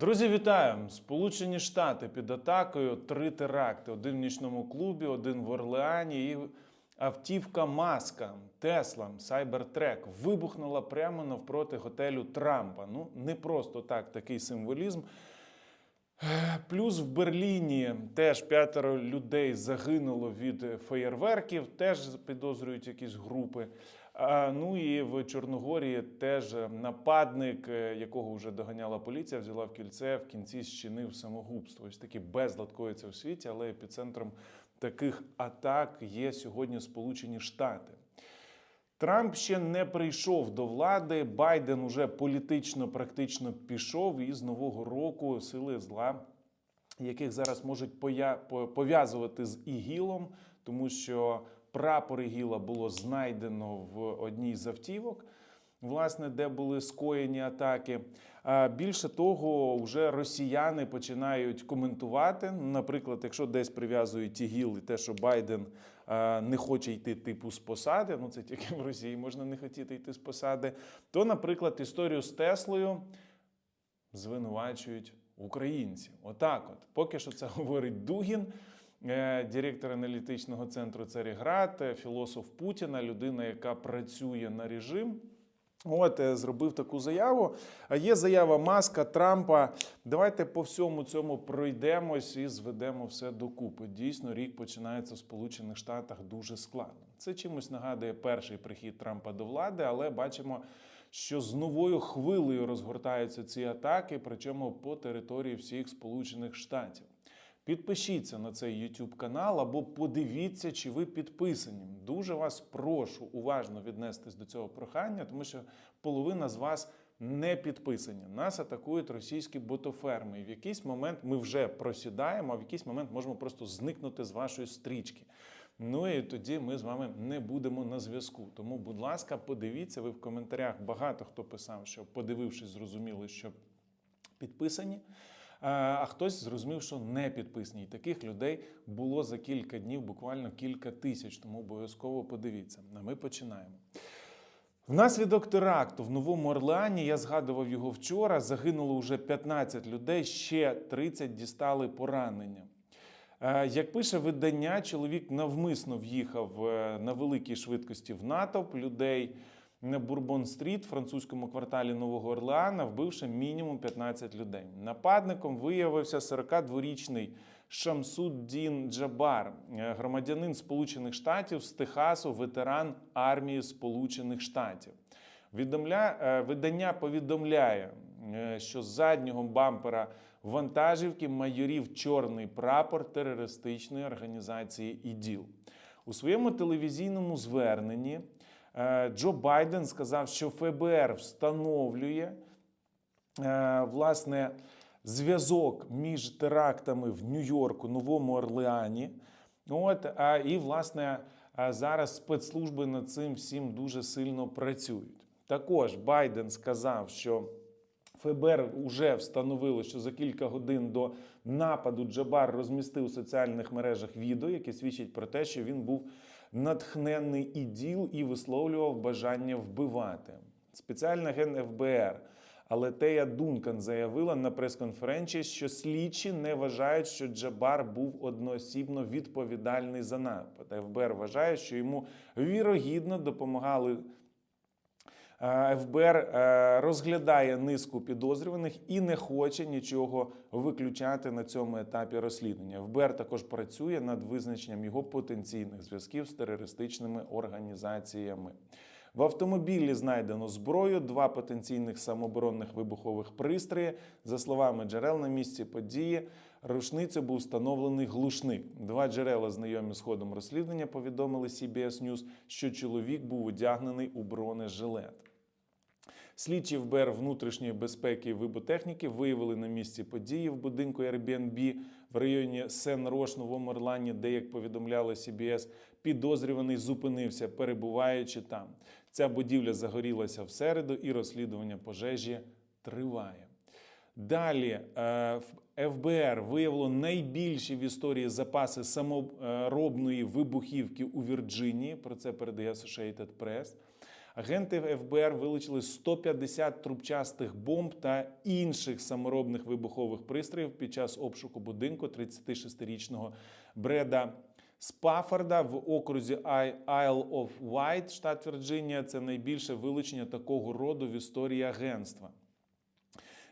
Друзі, вітаю! Сполучені Штати під атакою. Три теракти: один в нічному клубі, один в Орлеані і автівка Маска Тесла Сайбертрек вибухнула прямо навпроти готелю Трампа. Ну, не просто так, такий символізм. Плюс в Берліні теж п'ятеро людей загинуло від феєрверків, теж підозрюють якісь групи. Ну і в Чорногорії теж нападник, е, якого вже доганяла поліція, взяла в кільце, в кінці зчинив самогубство. Ось такий безлад коїться в світі, але епіцентром таких атак є сьогодні Сполучені Штати. Трамп ще не прийшов до влади. Байден уже політично практично пішов, і з нового року сили зла, яких зараз можуть пов'язувати з ІГІЛом, тому що прапор ІГІЛа було знайдено в одній з автівок. Власне, де були скоєні атаки. Більше того, вже росіяни починають коментувати. Наприклад, якщо десь прив'язують ІГІЛ і те, що Байден не хоче йти типу з посади, ну це тільки в Росії можна не хотіти йти з посади, то, наприклад, історію з Теслою звинувачують українці. Отак, от поки що це говорить Дугін. Е, Директор аналітичного центру Царіград, е, філософ Путіна, людина, яка працює на режим. От е, зробив таку заяву. А є заява Маска, Трампа. Давайте по всьому цьому пройдемось і зведемо все докупи. Дійсно, рік починається в Сполучених Штатах дуже складно. Це чимось нагадує перший прихід Трампа до влади, але бачимо, що з новою хвилею розгортаються ці атаки, причому по території всіх Сполучених Штатів. Підпишіться на цей YouTube канал або подивіться, чи ви підписані. Дуже вас прошу уважно віднестись до цього прохання, тому що половина з вас не підписані. Нас атакують російські ботоферми. І в якийсь момент ми вже просідаємо, а в якийсь момент можемо просто зникнути з вашої стрічки. Ну і тоді ми з вами не будемо на зв'язку. Тому, будь ласка, подивіться. Ви в коментарях багато хто писав, що подивившись, зрозуміли, що підписані. А а хтось зрозумів, що не підписані. І таких людей було за кілька днів, буквально кілька тисяч. Тому обов'язково подивіться. А ми починаємо. Внаслідок теракту в Новому Орлеані, я згадував його вчора, загинуло вже 15 людей, ще 30 дістали поранення. Е, Як пише видання, чоловік навмисно в'їхав е, на великій швидкості в натовп людей на Бурбон-стріт, французькому кварталі Нового Орлеана, вбивши мінімум 15 людей. Нападником виявився 42-річний Шамсуддін Джабар, е, громадянин Сполучених Штатів з Техасу, ветеран армії Сполучених Штатів. Відомля... е, Видання повідомляє, е, що з заднього бампера вантажівки майорів чорний прапор терористичної організації ІДІЛ. У своєму телевізійному зверненні Джо Байден сказав, що ФБР встановлює е, власне зв'язок між терактами в Нью-Йорку, Новому Орлеані. От, і, власне, зараз спецслужби над цим всім дуже сильно працюють. Також Байден сказав, що ФБР вже встановило, що за кілька годин до нападу Джабар розмістив у соціальних мережах відео, яке свідчить про те, що він був натхненний іділ і висловлював бажання вбивати. Спеціальна ген ФБР Алетея Дункан заявила на прес-конференції, що слідчі не вважають, що Джабар був одноосібно відповідальний за напад. ФБР вважає, що йому вірогідно допомагали ФБР е, розглядає низку підозрюваних і не хоче нічого виключати на цьому етапі розслідування. ФБР також працює над визначенням його потенційних зв'язків з терористичними організаціями. В автомобілі знайдено зброю, два потенційних самооборонних вибухових пристрої. За словами джерел на місці події, рушницю був встановлений глушник. Два джерела, знайомі з ходом розслідування, повідомили CBS News, що чоловік був одягнений у бронежилет. Слідчі ФБР внутрішньої безпеки і виботехніки виявили на місці події в будинку Airbnb в районі Сен-Рош, Новому Орлані, де, як повідомляли CBS, підозрюваний зупинився, перебуваючи там. Ця будівля загорілася в середу, і розслідування пожежі триває. Далі е, ФБР виявило найбільші в історії запаси саморобної вибухівки у Вірджинії. Про це передає Associated Press. Агенти ФБР вилучили 150 трубчастих бомб та інших саморобних вибухових пристроїв під час обшуку будинку 36-річного Бреда Спафорда в окрузі Isle of Wight, штат Вірджинія. Це найбільше вилучення такого роду в історії агентства.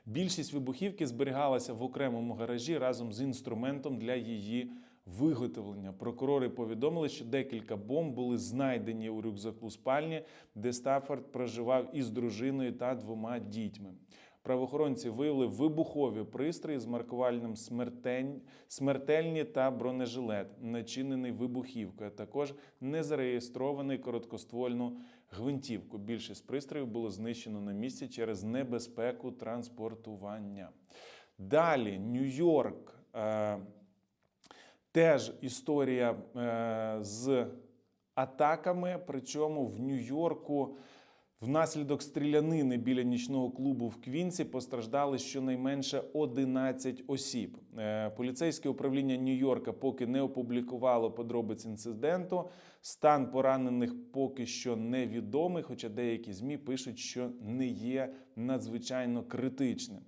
Більшість вибухівки зберігалася в окремому гаражі разом з інструментом для її виготовлення. Прокурори повідомили, що декілька бомб були знайдені у рюкзаку спальні, де Стаффорд проживав із дружиною та двома дітьми. Правоохоронці виявили вибухові пристрої з маркувальним смертень, смертельні та бронежилет, начинений вибухівкою, а також незареєстрований короткоствольну гвинтівку. Більшість пристроїв було знищено на місці через небезпеку транспортування. Далі Нью-Йорк. Теж історія е, з атаками. Причому в Нью-Йорку внаслідок стрілянини біля нічного клубу в Квінсі постраждали щонайменше 11 осіб. Е, поліцейське управління Нью-Йорка поки не опублікувало подробиць інциденту. Стан поранених поки що невідомий, хоча деякі змі пишуть, що не є надзвичайно критичним.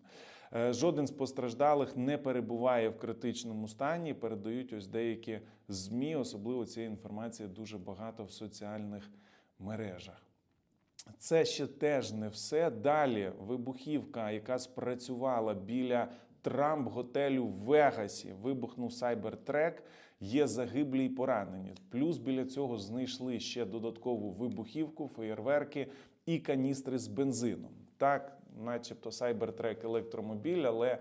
Е, Жоден з постраждалих не перебуває в критичному стані. Передають ось деякі змі, особливо цієї інформації дуже багато в соціальних мережах. Це ще теж не все. Далі вибухівка, яка спрацювала біля Трамп готелю в Вегасі, вибухнув сайбертрек. Є загиблі й поранені. Плюс біля цього знайшли ще додаткову вибухівку, феєрверки і каністри з бензином. Так, начебто, сайбертрек електромобіль, але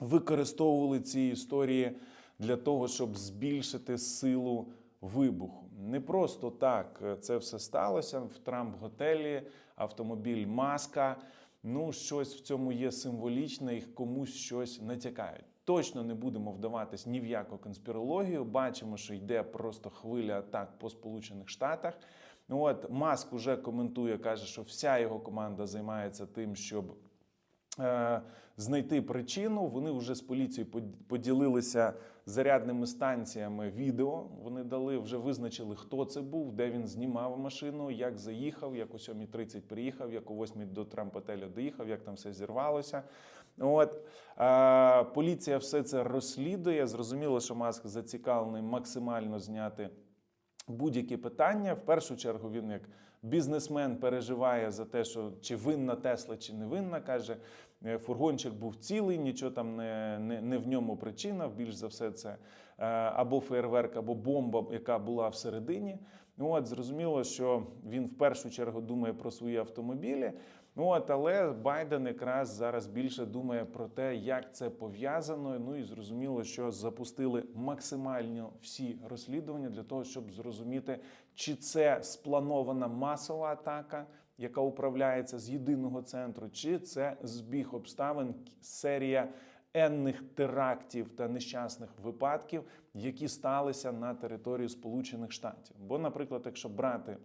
використовували ці історії для того, щоб збільшити силу вибуху. Не просто так е, це все сталося в Трамп-готелі, автомобіль Маска. Ну, щось в цьому є символічне, і комусь щось натякають. Точно не будемо вдаватись ні в яку конспірологію. Бачимо, що йде просто хвиля атак по Сполучених Штатах. Ну от Маск уже коментує, каже, що вся його команда займається тим, щоб е, знайти причину. Вони вже з поліцією поділилися зарядними станціями відео. Вони дали, вже визначили, хто це був, де він знімав машину, як заїхав, як о 7.30 приїхав, як о 8 до Трамп-отеля доїхав, як там все зірвалося. От е, поліція все це розслідує. Зрозуміло, що Маск зацікавлений максимально зняти будь-які питання. В першу чергу він як бізнесмен переживає за те, що чи винна Тесла, чи не винна. каже, «Е, фургончик був цілий, нічого там не, не, не в ньому причина. Більш за все, це е, або фейерверк, або бомба, яка була всередині. От зрозуміло, що він в першу чергу думає про свої автомобілі. Ну от, але Байден якраз зараз більше думає про те, як це пов'язано. Ну і зрозуміло, що запустили максимально всі розслідування для того, щоб зрозуміти, чи це спланована масова атака, яка управляється з єдиного центру, чи це збіг обставин, серія енних терактів та нещасних випадків, які сталися на території Сполучених Штатів. Бо, наприклад, якщо брати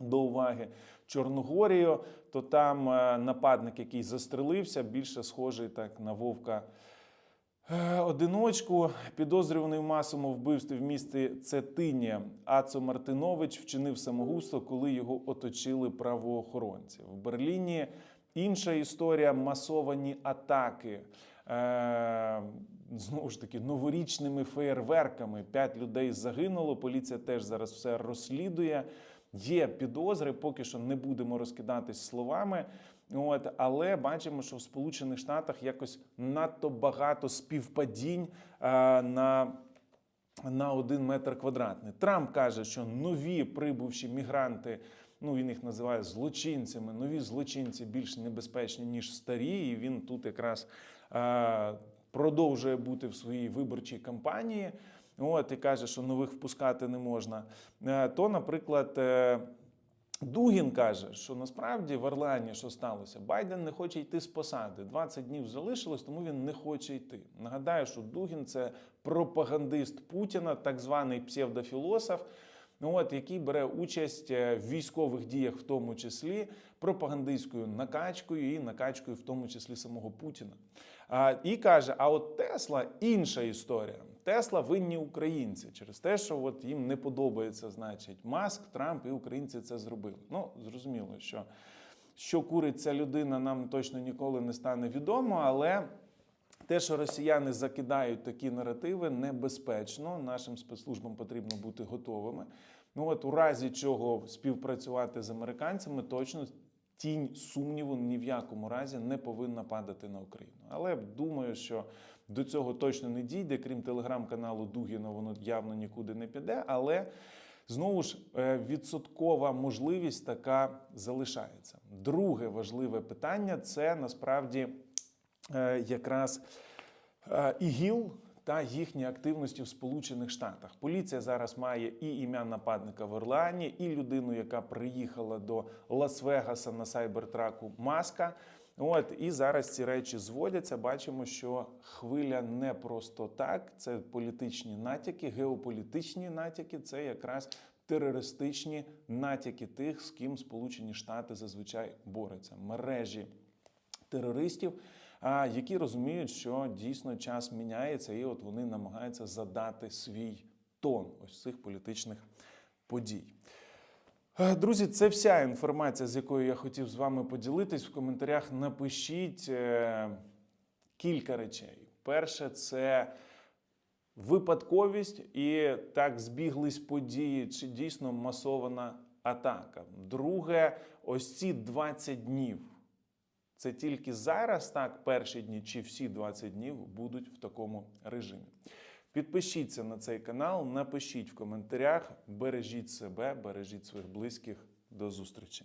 до уваги Чорногорію, то там е, нападник, який застрелився, більше схожий так на вовка. е, Одиночку, підозрюваний в масовому вбивстві в місті Цетині Ацо Мартинович вчинив самогубство, коли його оточили правоохоронці. В Берліні інша історія масовані атаки. Е, Знову ж таки, новорічними феєрверками. П'ять людей загинуло. Поліція теж зараз все розслідує. Є підозри, поки що не будемо розкидатись словами. От, але бачимо, що в Сполучених Штатах якось надто багато співпадінь е, на. На один метр квадратний. Трамп каже, що нові прибувші мігранти, ну він їх називає злочинцями. Нові злочинці більш небезпечні ніж старі. І він тут якраз е, продовжує бути в своїй виборчій кампанії. От і каже, що нових впускати не можна. Е, то, наприклад, е, Дугін каже, що насправді в Орлеані що сталося? Байден не хоче йти з посади. 20 днів залишилось, тому він не хоче йти. Нагадаю, що Дугін це пропагандист Путіна, так званий псевдофілософ. Ну от який бере участь е, в військових діях, в тому числі пропагандистською накачкою і накачкою, в тому числі самого Путіна. А, і каже: а от Тесла інша історія. Тесла винні українці через те, що от їм не подобається, значить, Маск, Трамп і українці це зробили. Ну, зрозуміло, що що курить ця людина, нам точно ніколи не стане відомо, але те, що росіяни закидають такі наративи, небезпечно. Нашим спецслужбам потрібно бути готовими. Ну от у разі чого співпрацювати з американцями, точно тінь сумніву ні в якому разі не повинна падати на Україну. Але думаю, що до цього точно не дійде. Крім телеграм-каналу Дугіна, воно явно нікуди не піде. Але знову ж е, відсоткова можливість така залишається. Друге важливе питання це насправді е, якраз е, ІГІЛ та їхні активності в Сполучених Штатах. Поліція зараз має і ім'я нападника в Орлеані, і людину, яка приїхала до Лас-Вегаса на сайбертраку Маска. От і зараз ці речі зводяться. Бачимо, що хвиля не просто так. Це політичні натяки, геополітичні натяки. Це якраз терористичні натяки тих, з ким Сполучені Штати зазвичай борються. Мережі терористів, які розуміють, що дійсно час міняється, і от вони намагаються задати свій тон ось цих політичних подій. Е, Друзі, це вся інформація, з якою я хотів з вами поділитись. В коментарях напишіть е, кілька речей. Перше, це випадковість і так збіглись події, чи дійсно масована атака. Друге, ось ці 20 днів. Це тільки зараз, так, перші дні, чи всі 20 днів будуть в такому режимі. Підпишіться на цей канал, напишіть в коментарях, бережіть себе, бережіть своїх близьких. До зустрічі!